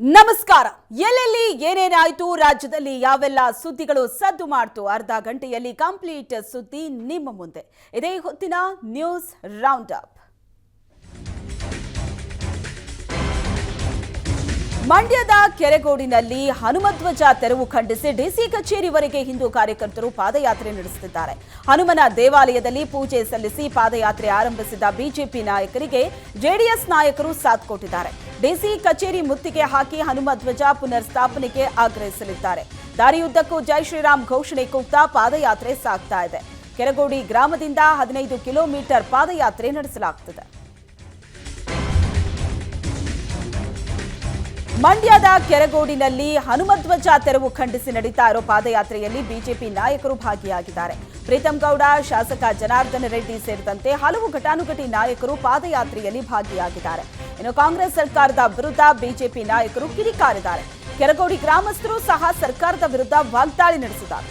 ನಮಸ್ಕಾರ. ಎಲ್ಲೆಲ್ಲಿ ಏನೇನಾಯಿತು, ರಾಜ್ಯದಲ್ಲಿ ಯಾವೆಲ್ಲ ಸುದ್ದಿಗಳು ಸದ್ದು ಮಾಡ್ತು, ಅರ್ಧ ಗಂಟೆಯಲ್ಲಿ ಕಂಪ್ಲೀಟ್ ಸುದ್ದಿ ನಿಮ್ಮ ಮುಂದೆ. ಇದೇ ಹೊತ್ತಿನ ನ್ಯೂಸ್ ರೌಂಡ್ ಅಪ್. ಮಂಡ್ಯದ ಕೆರೆಗೋಡಿನಲ್ಲಿ ಹನುಮಧ್ವಜ ತೆರವು ಖಂಡಿಸಿ ಡಿಸಿ ಕಚೇರಿವರೆಗೆ ಹಿಂದೂ ಕಾರ್ಯಕರ್ತರು ಪಾದಯಾತ್ರೆ ನಡೆಸುತ್ತಿದ್ದಾರೆ. ಹನುಮನ ದೇವಾಲಯದಲ್ಲಿ ಪೂಜೆ ಸಲ್ಲಿಸಿ ಪಾದಯಾತ್ರೆ ಆರಂಭಿಸಿದ ಬಿಜೆಪಿ ನಾಯಕರಿಗೆ ಜೆಡಿಎಸ್ ನಾಯಕರು ಸಾಥ್ ಕೊಟ್ಟಿದ್ದಾರೆ. ಡಿಸಿ ಕಚೇರಿ ಮುತ್ತಿಗೆ ಹಾಕಿ ಹನುಮಧ್ವಜ ಪುನರ್ ಸ್ಥಾಪನೆಗೆ ಆಗ್ರಹಿಸಲಿದ್ದಾರೆ. ದಾರಿಯುದ್ದಕ್ಕೂ ಜೈ ಶ್ರೀರಾಮ್ ಘೋಷಣೆ ಕೂಗ್ತಾ ಪಾದಯಾತ್ರೆ ಸಾಗ್ತಾ ಇದೆ. ಕೆರಗೋಡಿ ಗ್ರಾಮದಿಂದ ಹದಿನೈದು ಕಿಲೋಮೀಟರ್ ಪಾದಯಾತ್ರೆ ನಡೆಸಲಾಗುತ್ತದೆ ಮಂಡ್ಯದ ಕೆರಗೋಡಿನಲ್ಲಿ ಹನುಮಧ್ವಜ ತೆರವು ಖಂಡಿಸಿ ನಡೀತಾ ಇರೋ ಪಾದಯಾತ್ರೆಯಲ್ಲಿ ಬಿಜೆಪಿ ನಾಯಕರು ಭಾಗಿಯಾಗಿದ್ದಾರೆ. ಪ್ರೀತಂ ಗೌಡ, ಶಾಸಕ ಜನಾರ್ದನ ರೆಡ್ಡಿ ಸೇರಿದಂತೆ ಹಲವು ಘಟಾನುಘಟಿ ನಾಯಕರು ಪಾದಯಾತ್ರೆಯಲ್ಲಿ ಭಾಗಿಯಾಗಿದ್ದಾರೆ. ಇನ್ನು ಕಾಂಗ್ರೆಸ್ ಸರ್ಕಾರದ ವಿರುದ್ಧ ಬಿಜೆಪಿ ನಾಯಕರು ಕಿಡಿಕಾರಿದ್ದಾರೆ. ಕೆರಗೋಡಿ ಗ್ರಾಮಸ್ಥರು ಸಹ ಸರ್ಕಾರದ ವಿರುದ್ಧ ವಾಗ್ದಾಳಿ ನಡೆಸಿದ್ದಾರೆ.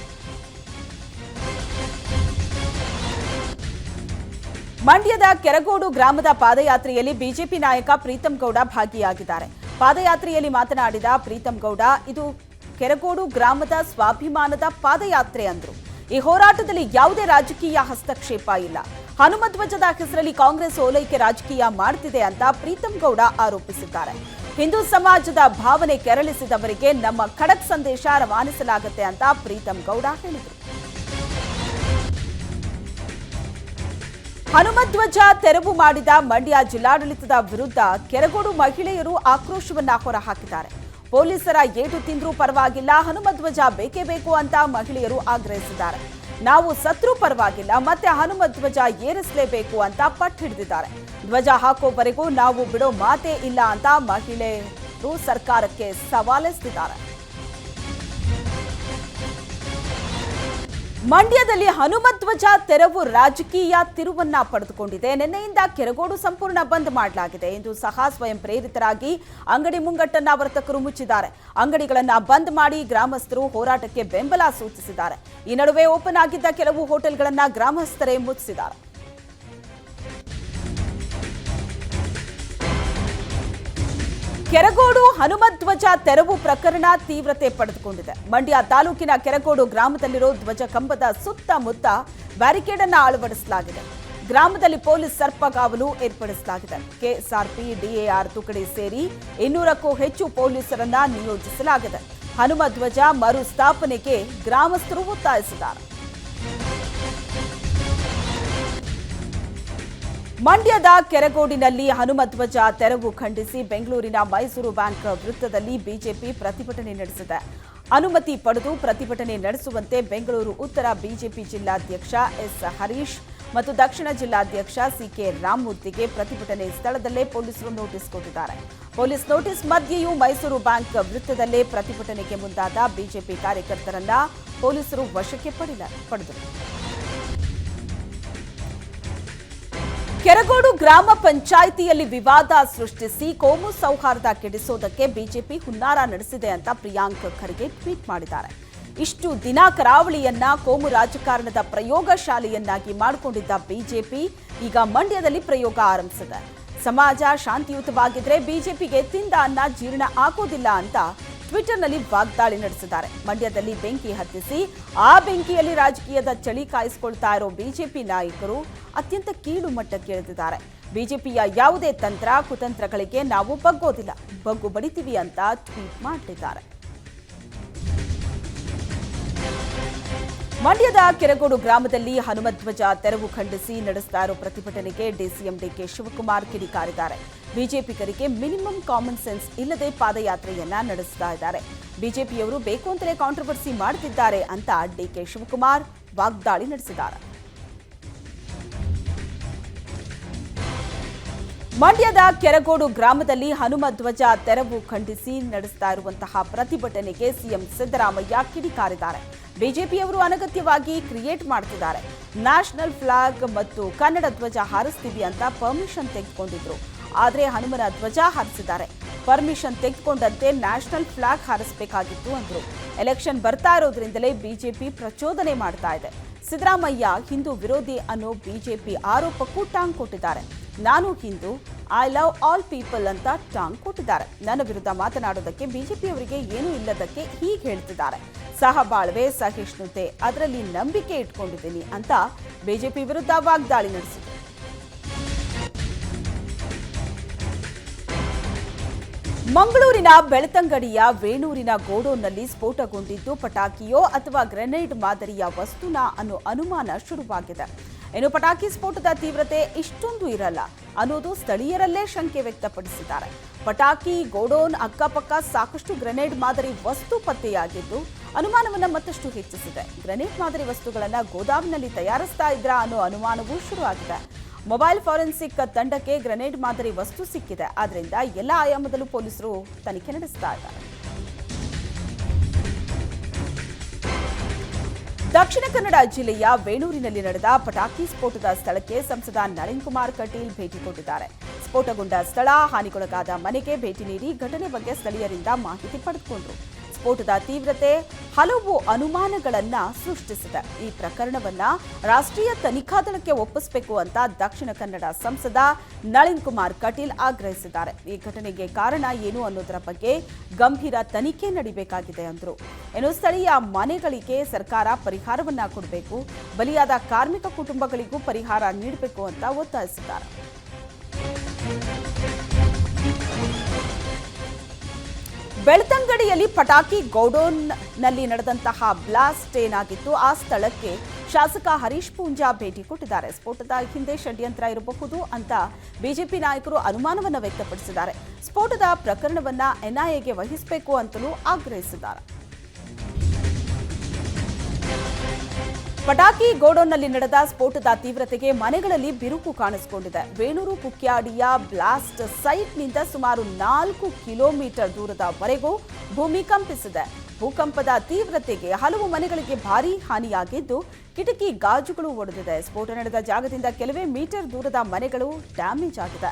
ಮಂಡ್ಯದ ಕೆರಗೋಡು ಗ್ರಾಮದ ಪಾದಯಾತ್ರೆಯಲ್ಲಿ ಬಿಜೆಪಿ ನಾಯಕ ಪ್ರೀತಂ ಗೌಡ ಭಾಗಿಯಾಗಿದ್ದಾರೆ. ಪಾದಯಾತ್ರೆಯಲ್ಲಿ ಮಾತನಾಡಿದ ಪ್ರೀತಂ ಗೌಡ, ಇದು ಕೆರಗೋಡು ಗ್ರಾಮದ ಸ್ವಾಭಿಮಾನದ ಪಾದಯಾತ್ರೆ ಅಂದ್ರು. ಈ ಹೋರಾಟದಲ್ಲಿ ಯಾವುದೇ ರಾಜಕೀಯ ಹಸ್ತಕ್ಷೇಪ ಇಲ್ಲ. ಹನುಮಧ್ವಜದ ಹೆಸರಲ್ಲಿ ಕಾಂಗ್ರೆಸ್ ಓಲೈಕೆ ರಾಜಕೀಯ ಮಾಡ್ತಿದೆ ಅಂತ ಪ್ರೀತಂ ಗೌಡ ಆರೋಪಿಸಿದ್ದಾರೆ. ಹಿಂದೂ ಸಮಾಜದ ಭಾವನೆ ಕೆರಳಿಸಿದವರಿಗೆ ನಮ್ಮ ಖಡಕ್ ಸಂದೇಶ ರವಾನಿಸಲಾಗುತ್ತೆ ಅಂತ ಪ್ರೀತಂ ಗೌಡ ಹೇಳಿದರು. ಹನುಮಧ್ವಜ ತೆರವು ಮಾಡಿದ ಮಂಡ್ಯ ಜಿಲ್ಲಾಡಳಿತದ ವಿರುದ್ಧ ಕೆರಗೋಡು ಮಹಿಳೆಯರು ಆಕ್ರೋಶವನ್ನ ಹೊರಹಾಕಿದ್ದಾರೆ. ಪೊಲೀಸರ ಏಟು ತಿಂದ್ರೂ ಪರವಾಗಿಲ್ಲ ಹನುಮಧ್ವಜ ಬೇಕೇ ಬೇಕು ಅಂತ ಮಹಿಳೆಯರು ಆಗ್ರಹಿಸಿದ್ದಾರೆ. ನಾವು ಸತ್ರೂ ಪರವಾಗಿಲ್ಲ, ಮತ್ತೆ ಹನುಮಧ್ವಜ ಏರಿಸಲೇಬೇಕು ಅಂತ ಪಟ್ಟು ಹಿಡಿದಿದ್ದಾರೆ. ಧ್ವಜ ಹಾಕೋವರೆಗೂ ನಾವು ಬಿಡೋ ಮಾತೇ ಇಲ್ಲ ಅಂತ ಮಹಿಳೆಯರು ಸರ್ಕಾರಕ್ಕೆ ಸವಾಲೆಸೆದಿದ್ದಾರೆ. ಮಂಡ್ಯದಲ್ಲಿ ಹನುಮಧ್ವಜ ತೆರವು ರಾಜಕೀಯ ತಿರುವನ್ನ ಪಡೆದುಕೊಂಡಿದೆ. ನಿನ್ನೆಯಿಂದ ಕೆರಗೋಡು ಸಂಪೂರ್ಣ ಬಂದ್ ಮಾಡಲಾಗಿದೆ. ಎಂದು ಸಹ ಸ್ವಯಂ ಪ್ರೇರಿತರಾಗಿ ಅಂಗಡಿ ಮುಂಗಟ್ಟನ್ನ ವರ್ತಕರು ಮುಚ್ಚಿದ್ದಾರೆ. ಅಂಗಡಿಗಳನ್ನ ಬಂದ್ ಮಾಡಿ ಗ್ರಾಮಸ್ಥರು ಹೋರಾಟಕ್ಕೆ ಬೆಂಬಲ ಸೂಚಿಸಿದ್ದಾರೆ. ಈ ನಡುವೆ ಓಪನ್ ಆಗಿದ್ದ ಕೆಲವು ಹೋಟೆಲ್ಗಳನ್ನ ಗ್ರಾಮಸ್ಥರೇ ಮುಚ್ಚಿಸಿದ್ದಾರೆ ಕೆರಗೋಡು ಹನುಮಧ್ವಜ ತೆರವು ಪ್ರಕರಣ ತೀವ್ರತೆ ಪಡೆದುಕೊಂಡಿದೆ. ಮಂಡ್ಯ ತಾಲೂಕಿನ ಕೆರಗೋಡು ಗ್ರಾಮದಲ್ಲಿರೋ ಧ್ವಜ ಕಂಬದ ಸುತ್ತಮುತ್ತ ಬ್ಯಾರಿಕೇಡ್ ಅನ್ನು ಅಳವಡಿಸಲಾಗಿದೆ. ಗ್ರಾಮದಲ್ಲಿ ಪೊಲೀಸ್ ಸರ್ಪಗಾವಲು ಏರ್ಪಡಿಸಲಾಗಿದೆ. ಕೆಎಸ್ಆರ್ಪಿ, ಡಿಎಆರ್ ತುಕಡಿ ಸೇರಿ ಇನ್ನೂರಕ್ಕೂ ಹೆಚ್ಚು ಪೊಲೀಸರನ್ನ ನಿಯೋಜಿಸಲಾಗಿದೆ. ಹನುಮಧ್ವಜ ಮರು ಸ್ಥಾಪನೆಗೆ ಗ್ರಾಮಸ್ಥರು ಒತ್ತಾಯಿಸಿದ್ದಾರೆ. ಮಂಡ್ಯದ ಕೆರಗೋಡಿನಲ್ಲಿ ಹನುಮಧ್ವಜ ತೆರವು ಖಂಡಿಸಿ ಬೆಂಗಳೂರಿನ ಮೈಸೂರು ಬ್ಯಾಂಕ್ ವೃತ್ತದಲ್ಲಿ ಬಿಜೆಪಿ ಪ್ರತಿಭಟನೆ ನಡೆಸಿದೆ. ಅನುಮತಿ ಪಡೆದು ಪ್ರತಿಭಟನೆ ನಡೆಸುವಂತೆ ಬೆಂಗಳೂರು ಉತ್ತರ ಬಿಜೆಪಿ ಜಿಲ್ಲಾಧ್ಯಕ್ಷ ಎಸ್ ಹರೀಶ್ ಮತ್ತು ದಕ್ಷಿಣ ಜಿಲ್ಲಾಧ್ಯಕ್ಷ ಸಿಕೆ ರಾಮಮೂರ್ತಿಗೆ ಪ್ರತಿಭಟನೆ ಸ್ಥಳದಲ್ಲೇ ಪೊಲೀಸರು ನೋಟಿಸ್ ಕೊಟ್ಟಿದ್ದಾರೆ. ಪೊಲೀಸ್ ನೋಟಿಸ್ ಮಧ್ಯೆಯೂ ಮೈಸೂರು ಬ್ಯಾಂಕ್ ವೃತ್ತದಲ್ಲೇ ಪ್ರತಿಭಟನೆಗೆ ಮುಂದಾದ ಬಿಜೆಪಿ ಕಾರ್ಯಕರ್ತರನ್ನ ಪೊಲೀಸರು ವಶಕ್ಕೆ ಪಡೆದ ಪಡೆದರು. ಕೆರಗೋಡು ಗ್ರಾಮ ಪಂಚಾಯಿತಿಯಲ್ಲಿ ವಿವಾದ ಸೃಷ್ಟಿಸಿ ಕೋಮು ಸೌಹಾರ್ದ ಕೆಡಿಸೋದಕ್ಕೆ ಬಿಜೆಪಿ ಹುನ್ನಾರ ನಡೆಸಿದೆ ಅಂತ ಪ್ರಿಯಾಂಕ್ ಖರ್ಗೆ ಟ್ವೀಟ್ ಮಾಡಿದ್ದಾರೆ. ಇಷ್ಟು ದಿನ ಕರಾವಳಿಯನ್ನ ಕೋಮು ರಾಜಕಾರಣದ ಪ್ರಯೋಗ ಶಾಲೆಯನ್ನಾಗಿ ಮಾಡಿಕೊಂಡಿದ್ದ ಬಿಜೆಪಿ ಈಗ ಮಂಡ್ಯದಲ್ಲಿ ಪ್ರಯೋಗ ಆರಂಭಿಸಿದೆ. ಸಮಾಜ ಶಾಂತಿಯುತವಾಗಿದ್ರೆ ಬಿಜೆಪಿಗೆ ತಿಂದ ಅನ್ನ ಜೀರ್ಣ ಆಗೋದಿಲ್ಲ ಅಂತ ಟ್ವಿಟರ್ನಲ್ಲಿ ವಾಗ್ದಾಳಿ ನಡೆಸಿದ್ದಾರೆ. ಮಂಡ್ಯದಲ್ಲಿ ಬೆಂಕಿ ಹತ್ತಿಸಿ, ಆ ಬೆಂಕಿಯಲ್ಲಿ ರಾಜಕೀಯದ ಚಳಿ ಕಾಯಿಸಿಕೊಳ್ತಾ ಇರೋ ಬಿಜೆಪಿ ನಾಯಕರು ಅತ್ಯಂತ ಕೀಳು ಮಟ್ಟಕ್ಕೆ ಇಳಿದಿದ್ದಾರೆ. ಬಿಜೆಪಿಯ ಯಾವುದೇ ತಂತ್ರ, ಕುತಂತ್ರಗಳಿಗೆ ನಾವು ಬಗ್ಗೋದಿಲ್ಲ. ಬಗ್ಗು ಬಡಿತೀವಿ ಅಂತ ಟ್ವೀಟ್ ಮಾಡಿದ್ದಾರೆ. ಮಂಡ್ಯದ ಕೆರಗೋಡು ಗ್ರಾಮದಲ್ಲಿ ಹನುಮಧ್ವಜ ತೆರವು ಖಂಡಿಸಿ ನಡೆಸ್ತಾ ಇರೋ ಪ್ರತಿಭಟನೆಗೆ ಡಿಸಿಎಂ ಡಿಕೆ ಶಿವಕುಮಾರ್ ಕಿಡಿಕಾರಿದ್ದಾರೆ. ಬಿಜೆಪಿಗರಿಗೆ ಮಿನಿಮಮ್ ಕಾಮನ್ ಸೆನ್ಸ್ ಇಲ್ಲದೆ ಪಾದಯಾತ್ರೆಯನ್ನ ನಡೆಸ್ತಾ ಇದ್ದಾರೆ. ಬಿಜೆಪಿಯವರು ಬೇಕು ಅಂತಲೇ ಕಾಂಟ್ರವರ್ಸಿ ಮಾಡುತ್ತಿದ್ದಾರೆ ಅಂತ ಡಿಕೆ ಶಿವಕುಮಾರ್ ವಾಗ್ದಾಳಿ ನಡೆಸಿದ್ದಾರೆ. ಮಂಡ್ಯದ ಕೆರಗೋಡು ಗ್ರಾಮದಲ್ಲಿ ಹನುಮ ಧ್ವಜ ತೆರವು ಖಂಡಿಸಿ ನಡೆಸ್ತಾ ಇರುವಂತಹ ಪ್ರತಿಭಟನೆಗೆ ಸಿಎಂ ಸಿದ್ದರಾಮಯ್ಯ ಕಿಡಿಕಾರಿದ್ದಾರೆ. ಬಿಜೆಪಿಯವರು ಅನಗತ್ಯವಾಗಿ ಕ್ರಿಯೇಟ್ ಮಾಡ್ತಿದ್ದಾರೆ. ನ್ಯಾಷನಲ್ ಫ್ಲಾಗ್ ಮತ್ತು ಕನ್ನಡ ಧ್ವಜ ಹಾರಿಸ್ತೀವಿ ಅಂತ ಪರ್ಮಿಷನ್ ತೆಗೆದುಕೊಂಡಿದ್ರು. ಆದರೆ ಹನುಮನ ಧ್ವಜ ಹಾರಿಸಿದ್ದಾರೆ. ಪರ್ಮಿಷನ್ ತೆಗೆದುಕೊಂಡಂತೆ ನ್ಯಾಷನಲ್ ಫ್ಲಾಗ್ ಹಾರಿಸಬೇಕಾಗಿತ್ತು ಅಂದರು. ಎಲೆಕ್ಷನ್ ಬರ್ತಾ ಇರೋದ್ರಿಂದಲೇ ಬಿಜೆಪಿ ಪ್ರಚೋದನೆ ಮಾಡ್ತಾ ಇದೆ. ಸಿದ್ದರಾಮಯ್ಯ ಹಿಂದೂ ವಿರೋಧಿ ಅನ್ನೋ ಬಿಜೆಪಿ ಆರೋಪಕ್ಕೂ ಟಾಂಗ್ ಕೊಟ್ಟಿದ್ದಾರೆ. ನಾನು Hindu I love all people ಅಂತ ಟಾಂಗ್ ಕೊಟ್ಟಿದ್ದಾರೆ ನನ್ನ ವಿರುದ್ಧ ಮಾತನಾಡೋದಕ್ಕೆ ಬಿಜೆಪಿಯವರಿಗೆ ಏನೂ ಇಲ್ಲದಕ್ಕೆ ಹೀಗೆ ಹೇಳ್ತಿದ್ದಾರೆ. ಸಹ ಬಾಳ್ವೆ ಸಹಿಷ್ಣುತೆ ಅದರಲ್ಲಿ ನಂಬಿಕೆ ಇಟ್ಕೊಂಡಿದ್ದೀನಿ ಅಂತ ಬಿಜೆಪಿ ವಿರುದ್ಧ ವಾಗ್ದಾಳಿ ನಡೆಸಿದೆ. ಮಂಗಳೂರಿನ ಬೆಳ್ತಂಗಡಿಯ ವೇಣೂರಿನ ಗೋಡೌನ್ನಲ್ಲಿ ಸ್ಫೋಟಗೊಂಡಿದ್ದು ಪಟಾಕಿಯೋ ಅಥವಾ ಗ್ರೆನೇಡ್ ಮಾದರಿಯ ವಸ್ತುನಾ ಅನ್ನೋ ಅನುಮಾನ ಶುರುವಾಗಿದೆ. ಇನ್ನು ಪಟಾಕಿ ಸ್ಫೋಟದ ತೀವ್ರತೆ ಇಷ್ಟೊಂದು ಇರಲ್ಲ. ಅನ್ನೋದು ಸ್ಥಳೀಯರಲ್ಲೇ ಶಂಕೆ ವ್ಯಕ್ತಪಡಿಸಿದ್ದಾರೆ. ಪಟಾಕಿ, ಗೋಡೌನ್ ಅಕ್ಕಪಕ್ಕ ಸಾಕಷ್ಟು ಗ್ರೆನೇಡ್ ಮಾದರಿ ವಸ್ತು ಪತ್ತೆಯಾಗಿದ್ದು ಅನುಮಾನವನ್ನು ಮತ್ತಷ್ಟು ಹೆಚ್ಚಿಸಿದೆ. ಗ್ರೆನೇಡ್ ಮಾದರಿ ವಸ್ತುಗಳನ್ನು ಗೋದಾಮಿನಲ್ಲಿ ತಯಾರಿಸ್ತಾ ಇದ್ರಾ ಅನ್ನೋ ಅನುಮಾನವೂ ಶುರುವಾಗಿದೆ. ಮೊಬೈಲ್ ಫಾರೆನ್ಸಿಕ್ ತಂಡಕ್ಕೆ ಗ್ರೆನೇಡ್ ಮಾದರಿ ವಸ್ತು ಸಿಕ್ಕಿದೆ. ಆದ್ದರಿಂದ ಎಲ್ಲ ಆಯಾಮದಲ್ಲೂ ಪೊಲೀಸರು ತನಿಖೆ ನಡೆಸ್ತಾ ಇದ್ದಾರೆ. ದಕ್ಷಿಣ ಕನ್ನಡ ಜಿಲ್ಲೆಯ ವೇಣೂರಿನಲ್ಲಿ ನಡೆದ ಪಟಾಕಿ ಸ್ಫೋಟದ ಸ್ಥಳಕ್ಕೆ ಸಂಸದ ನಳಿನ್ ಕುಮಾರ್ ಕಟೀಲ್ ಭೇಟಿ ಕೊಟ್ಟಿದ್ದಾರೆ. ಸ್ಫೋಟಗೊಂಡ ಸ್ಥಳ, ಹಾನಿಗೊಳಗಾದ ಮನೆಗೆ ಭೇಟಿ ನೀಡಿ ಘಟನೆ ಬಗ್ಗೆ ಸ್ಥಳೀಯರಿಂದ ಮಾಹಿತಿ ಪಡೆದುಕೊಂಡರು. ಸ್ಫೋಟದ ತೀವ್ರತೆ ಹಲವು ಅನುಮಾನಗಳನ್ನ ಸೃಷ್ಟಿಸಿದೆ. ಈ ಪ್ರಕರಣವನ್ನ ರಾಷ್ಟ್ರೀಯ ತನಿಖಾ ದಳಕ್ಕೆ ಒಪ್ಪಿಸಬೇಕು ಅಂತ ದಕ್ಷಿಣ ಕನ್ನಡ ಸಂಸದ ನಳಿನ್ ಕುಮಾರ್ ಕಟೀಲ್ ಆಗ್ರಹಿಸಿದ್ದಾರೆ. ಈ ಘಟನೆಗೆ ಕಾರಣ ಏನು ಅನ್ನೋದರ ಬಗ್ಗೆ ಗಂಭೀರ ತನಿಖೆ ನಡಿಬೇಕಾಗಿದೆ ಅಂದರು. ಇನ್ನು ಸ್ಥಳೀಯ ಮನೆಗಳಿಗೆ ಸರ್ಕಾರ ಪರಿಹಾರವನ್ನ ಕೊಡಬೇಕು, ಬಲಿಯಾದ ಕಾರ್ಮಿಕ ಕುಟುಂಬಗಳಿಗೂ ಪರಿಹಾರ ನೀಡಬೇಕು ಅಂತ ಒತ್ತಾಯಿಸಿದ್ದಾರೆ. ಬೆಳ್ತಂಗಡಿಯಲ್ಲಿ ಪಟಾಕಿ ಗೌಡೌನ್ನಲ್ಲಿ ನಡೆದಂತಹ ಬ್ಲಾಸ್ಟ್ ಏನಾಗಿತ್ತು, ಆ ಸ್ಥಳಕ್ಕೆ ಶಾಸಕ ಹರೀಶ್ ಪೂಂಜಾ ಭೇಟಿ ಕೊಟ್ಟಿದ್ದಾರೆ. ಸ್ಫೋಟದ ಹಿಂದೆ ಷಡ್ಯಂತ್ರ ಇರಬಹುದು ಅಂತ ಬಿಜೆಪಿ ನಾಯಕರು ಅನುಮಾನವನ್ನು ವ್ಯಕ್ತಪಡಿಸಿದ್ದಾರೆ. ಸ್ಫೋಟದ ಪ್ರಕರಣವನ್ನ ಎನ್ಐಎಗೆ ವಹಿಸಬೇಕು ಅಂತಲೂ ಆಗ್ರಹಿಸಿದ್ದಾರೆ. ಪಟಾಕಿ ಗೋಡೌನ್ನಲ್ಲಿ ನಡೆದ ಸ್ಫೋಟದ ತೀವ್ರತೆಗೆ ಮನೆಗಳಲ್ಲಿ ಬಿರುಕು ಕಾಣಿಸಿಕೊಂಡಿದೆ. ವೇಣೂರು ಕುಕ್ಯಾಡಿಯ ಬ್ಲಾಸ್ಟ್ ಸೈಟ್ನಿಂದ ಸುಮಾರು ನಾಲ್ಕು ಕಿಲೋಮೀಟರ್ ದೂರದವರೆಗೂ ಭೂಮಿ ಕಂಪಿಸಿದೆ. ಭೂಕಂಪದ ತೀವ್ರತೆಗೆ ಹಲವು ಮನೆಗಳಿಗೆ ಭಾರೀ ಹಾನಿಯಾಗಿದ್ದು, ಕಿಟಕಿ ಗಾಜುಗಳು ಒಡೆದಿದೆ. ಸ್ಫೋಟ ನಡೆದ ಜಾಗದಿಂದ ಕೆಲವೇ ಮೀಟರ್ ದೂರದ ಮನೆಗಳು ಡ್ಯಾಮೇಜ್ ಆಗಿದೆ.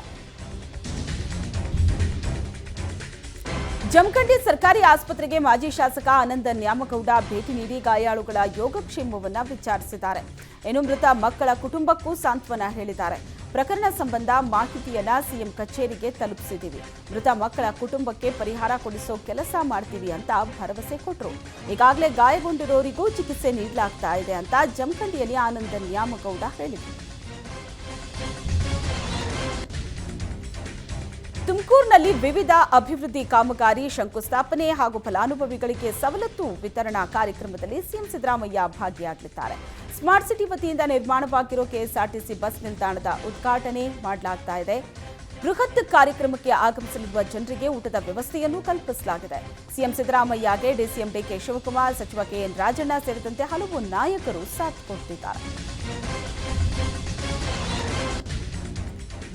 ಜಮಖಂಡಿ ಸರ್ಕಾರಿ ಆಸ್ಪತ್ರೆಗೆ ಮಾಜಿ ಶಾಸಕ ಆನಂದ ನ್ಯಾಮಗೌಡ ಭೇಟಿ ನೀಡಿ ಗಾಯಾಳುಗಳ ಯೋಗಕ್ಷೇಮವನ್ನು ವಿಚಾರಿಸಿದ್ದಾರೆ. ಇನ್ನು ಮೃತ ಮಕ್ಕಳ ಕುಟುಂಬಕ್ಕೂ ಸಾಂತ್ವನ ಹೇಳಿದ್ದಾರೆ. ಪ್ರಕರಣ ಸಂಬಂಧ ಮಾಹಿತಿಯನ್ನ ಸಿಎಂ ಕಚೇರಿಗೆ ತಲುಪಿಸಿದ್ದೀವಿ. ಮೃತ ಮಕ್ಕಳ ಕುಟುಂಬಕ್ಕೆ ಪರಿಹಾರ ಕೊಡಿಸೋ ಕೆಲಸ ಮಾಡ್ತೀವಿ ಅಂತ ಭರವಸೆ ಕೊಟ್ಟರು ಈಗಾಗಲೇ ಗಾಯಗೊಂಡಿರೋರಿಗೂ ಚಿಕಿತ್ಸೆ ನೀಡಲಾಗ್ತಾ ಇದೆ ಅಂತ ಜಮಖಂಡಿಯಲ್ಲಿ ಆನಂದ ನ್ಯಾಮಗೌಡ ಹೇಳಿದರು. ತುಮಕೂರಿನಲ್ಲಿ ವಿವಿಧ ಅಭಿವೃದ್ಧಿ ಕಾಮಗಾರಿ, ಶಂಕುಸ್ಥಾಪನೆ ಹಾಗೂ ಫಲಾನುಭವಿಗಳಿಗೆ ಸವಲತ್ತು ವಿತರಣಾ ಕಾರ್ಯಕ್ರಮದಲ್ಲಿ ಸಿಎಂ ಸಿದ್ದರಾಮಯ್ಯ ಭಾಗಿಯಾಗಲಿದ್ದಾರೆ. ಸ್ಮಾರ್ಟ್ ಸಿಟಿ ವತಿಯಿಂದ ನಿರ್ಮಾಣವಾಗಿರೋ ಕೆಎಸ್ಆರ್ಟಿಸಿ ಬಸ್ ನಿಲ್ದಾಣದ ಉದ್ಘಾಟನೆ ಮಾಡಲಾಗ್ತಾ ಇದೆ. ಬೃಹತ್ ಕಾರ್ಯಕ್ರಮಕ್ಕೆ ಆಗಮಿಸಲಿರುವ ಜನರಿಗೆ ಊಟದ ವ್ಯವಸ್ಥೆಯನ್ನು ಕಲ್ಪಿಸಲಾಗಿದೆ. ಸಿಎಂ ಸಿದ್ದರಾಮಯ್ಯಗೆ ಡಿಸಿಎಂ ಡಿಕೆ ಶಿವಕುಮಾರ್, ಸಚಿವ ಕೆಎನ್ ರಾಜಣ್ಣ ಸೇರಿದಂತೆ ಹಲವು ನಾಯಕರು ಸಾಥ್ ಕೊಟ್ಟಿದ್ದಾರೆ.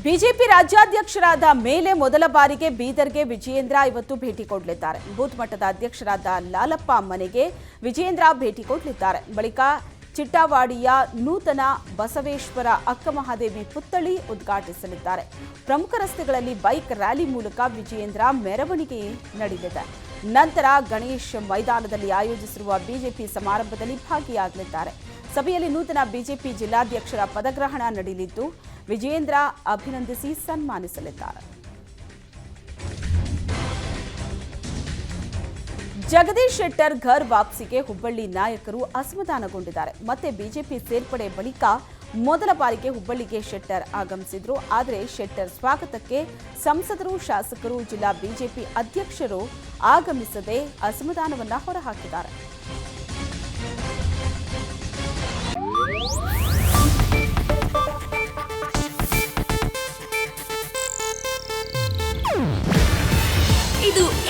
ಬಿಜೆಪಿ ರಾಜ್ಯಾಧ್ಯಕ್ಷರಾದ ಮೇಲೆ ಮೊದಲ ಬಾರಿಗೆ ಬೀದರ್ಗೆ ವಿಜಯೇಂದ್ರ ಇವತ್ತು ಭೇಟಿ ಕೊಡಲಿದ್ದಾರೆ. ಬೂತ್ ಮಟ್ಟದ ಅಧ್ಯಕ್ಷರಾದ ಲಾಲಪ್ಪ ಮನೆಗೆ ವಿಜಯೇಂದ್ರ ಭೇಟಿ ಕೊಡಲಿದ್ದಾರೆ. ಬಳಿಕ ಚಿಟ್ಟಾವಾಡಿಯ ನೂತನ ಬಸವೇಶ್ವರ ಅಕ್ಕಮಹಾದೇವಿ ಪುತ್ಥಳಿ ಉದ್ಘಾಟಿಸಲಿದ್ದಾರೆ. ಪ್ರಮುಖ ರಸ್ತೆಗಳಲ್ಲಿ ಬೈಕ್ ರ್ಯಾಲಿ ಮೂಲಕ ವಿಜಯೇಂದ್ರ ಮೆರವಣಿಗೆ ನಡೆಯಲಿದೆ ನಂತರ ಗಣೇಶ್ ಮೈದಾನದಲ್ಲಿ ಆಯೋಜಿಸಿರುವ ಬಿಜೆಪಿ ಸಮಾರಂಭದಲ್ಲಿ ಭಾಗಿಯಾಗಲಿದ್ದಾರೆ. ಸಭೆಯಲ್ಲಿ ನೂತನ ಬಿಜೆಪಿ ಜಿಲ್ಲಾಧ್ಯಕ್ಷರ ಪದಗ್ರಹಣ ನಡೆಯಲಿದ್ದು, ವಿಜಯೇಂದ್ರ ಅಭಿನಂದಿಸಿ ಸನ್ಮಾನಿಸಲಿದ್ದಾರೆ. ಜಗದೀಶ್ ಶೆಟ್ಟರ್ ಘರ್ ವಾಪಸಿಗೆ ಹುಬ್ಬಳ್ಳಿ ನಾಯಕರು ಅಸಮಾಧಾನಗೊಂಡಿದ್ದಾರೆ. ಮತ್ತೆ ಬಿಜೆಪಿ ಸೇರ್ಪಡೆ ಬಳಿಕ ಮೊದಲ ಬಾರಿಗೆ ಹುಬ್ಬಳ್ಳಿಗೆ ಶೆಟ್ಟರ್ ಆಗಮಿಸಿದ್ರು. ಆದರೆ ಶೆಟ್ಟರ್ ಸ್ವಾಗತಕ್ಕೆ ಸಂಸದರು, ಶಾಸಕರು, ಜಿಲ್ಲಾ ಬಿಜೆಪಿ ಅಧ್ಯಕ್ಷರು ಆಗಮಿಸದೆ ಅಸಮಾಧಾನವನ್ನ ಹೊರಹಾಕಿದ್ದಾರೆ.